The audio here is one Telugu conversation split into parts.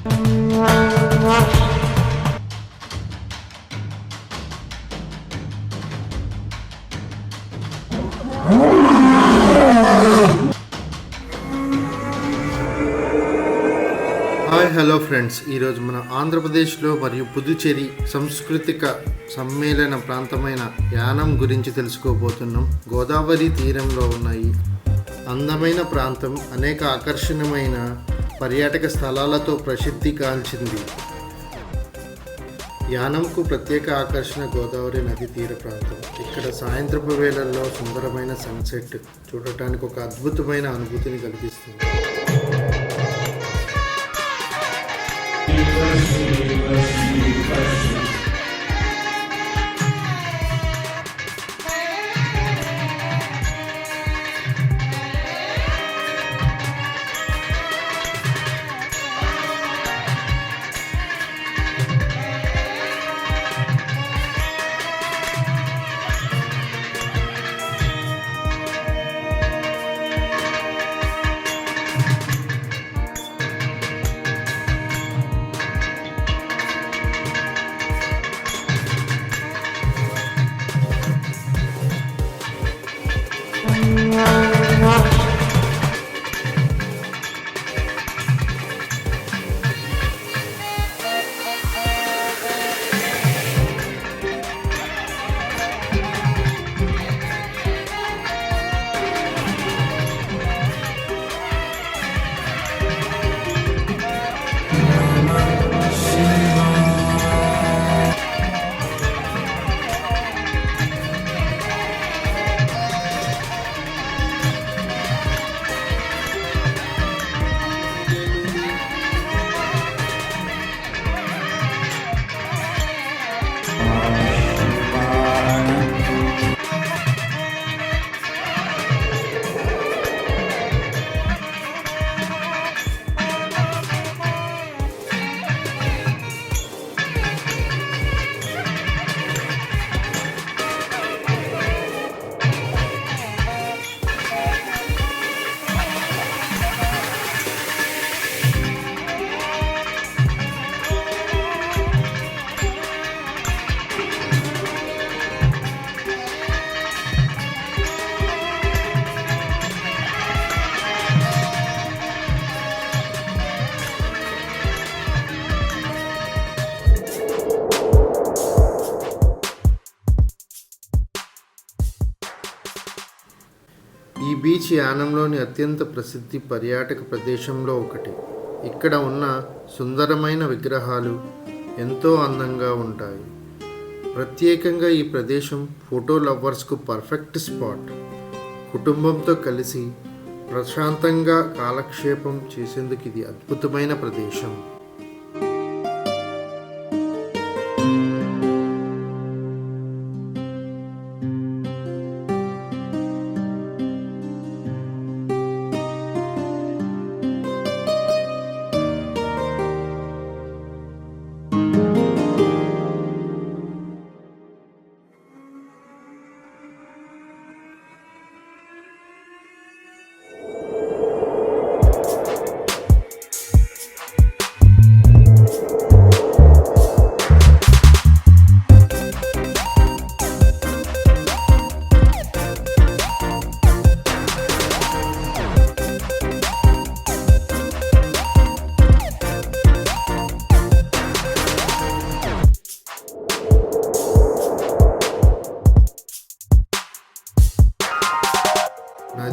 Hi hello friends. ఈరోజు మన ఆంధ్రప్రదేశ్లో మరియు పుదుచేరి సాంస్కృతిక సమ్మేళన ప్రాంతమైన యానం గురించి తెలుసుకోబోతున్నాం. గోదావరి తీరంలో ఉన్నాయి అందమైన ప్రాంతం అనేక ఆకర్షణమైన పర్యాటక స్థలాలతో ప్రసిద్ధి కాల్చింది. యానంకు ప్రత్యేక ఆకర్షణ గోదావరి నది తీర ప్రాంతం. ఇక్కడ సాయంత్రపు వేళల్లో సుందరమైన సన్సెట్ చూడటానికి ఒక అద్భుతమైన అనుభూతిని కలిగిస్తుంది. ఈ బీచ్ యానంలోని అత్యంత ప్రసిద్ధి పర్యాటక ప్రదేశంలో ఒకటి. ఇక్కడ ఉన్న సుందరమైన విగ్రహాలు ఎంతో అందంగా ఉంటాయి. ప్రత్యేకంగా ఈ ప్రదేశం ఫోటో లవర్స్కు పర్ఫెక్ట్ స్పాట్. కుటుంబంతో కలిసి ప్రశాంతంగా కాలక్షేపం చేసేందుకు ఇది అద్భుతమైన ప్రదేశం.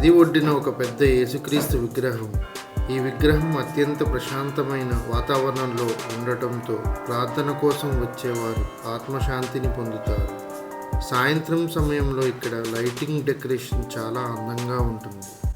నది ఒడ్డిన ఒక పెద్ద యేసుక్రీస్తు విగ్రహం. ఈ విగ్రహం అత్యంత ప్రశాంతమైన వాతావరణంలో ఉండటంతో ప్రార్థన కోసం వచ్చేవారు ఆత్మశాంతిని పొందుతారు. సాయంత్రం సమయంలో ఇక్కడ లైటింగ్ డెకరేషన్ చాలా అందంగా ఉంటుంది.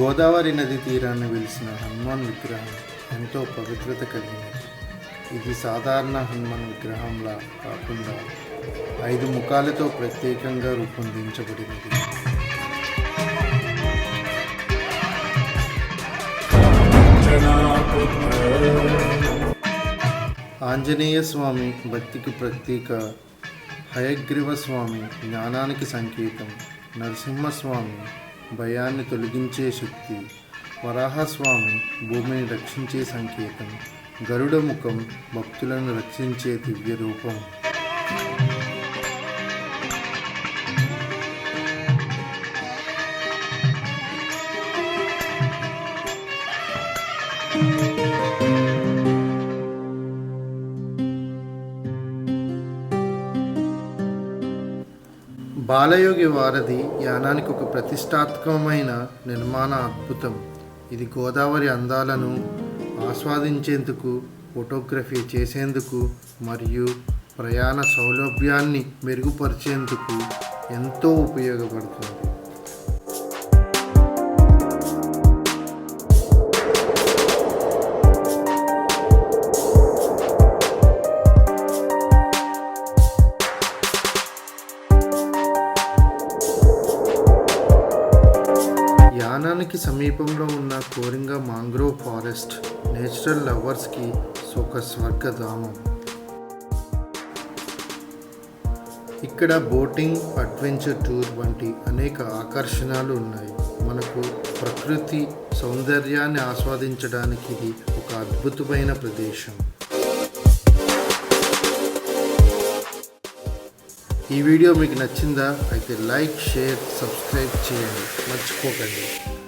గోదావరి నది తీరాన్ని వెలిసిన హనుమాన్ విగ్రహం ఎంతో పవిత్రత కలిగినది. ఇది సాధారణ హనుమాన్ విగ్రహంలా కాకుండా ఐదు ముఖాలతో ప్రత్యేకంగా రూపొందించబడినది. ఆంజనేయ స్వామి భక్తికి ప్రత్యేక హయగ్రీవ స్వామి జ్ఞానానికి సంకేతం నరసింహస్వామి భయాన్ని తొలగించే శక్తి. వరాహస్వామి భూమిని రక్షించే సంకేతం. గరుడ ముఖం భక్తులను రక్షించే దివ్య రూపం బాలయోగి వారధి యానానికి ఒక ప్రతిష్టాత్మకమైన నిర్మాణ అద్భుతం. ఇది గోదావరి అందాలను ఆస్వాదించేందుకు ఫోటోగ్రఫీ చేసేందుకు మరియు ప్రయాణ సౌలభ్యాన్ని మెరుగుపరిచేందుకు ఎంతో ఉపయోగపడుతుంది. సమీపంలో ఉన్న కోరింగ మాంగ్రోవ్ ఫారెస్ట్ నేచురల్ లవర్స్కి ఒక స్వర్గధామం ఇక్కడ బోటింగ్ అడ్వెంచర్ టూర్ వంటి అనేక ఆకర్షణలు ఉన్నాయి. మనకు ప్రకృతి సౌందర్యాన్ని ఆస్వాదించడానికి ఇది ఒక అద్భుతమైన ప్రదేశం. ఈ వీడియో మీకు నచ్చిందా? అయితే లైక్ షేర్ సబ్స్క్రైబ్ చేయండి. మర్చిపోకండి.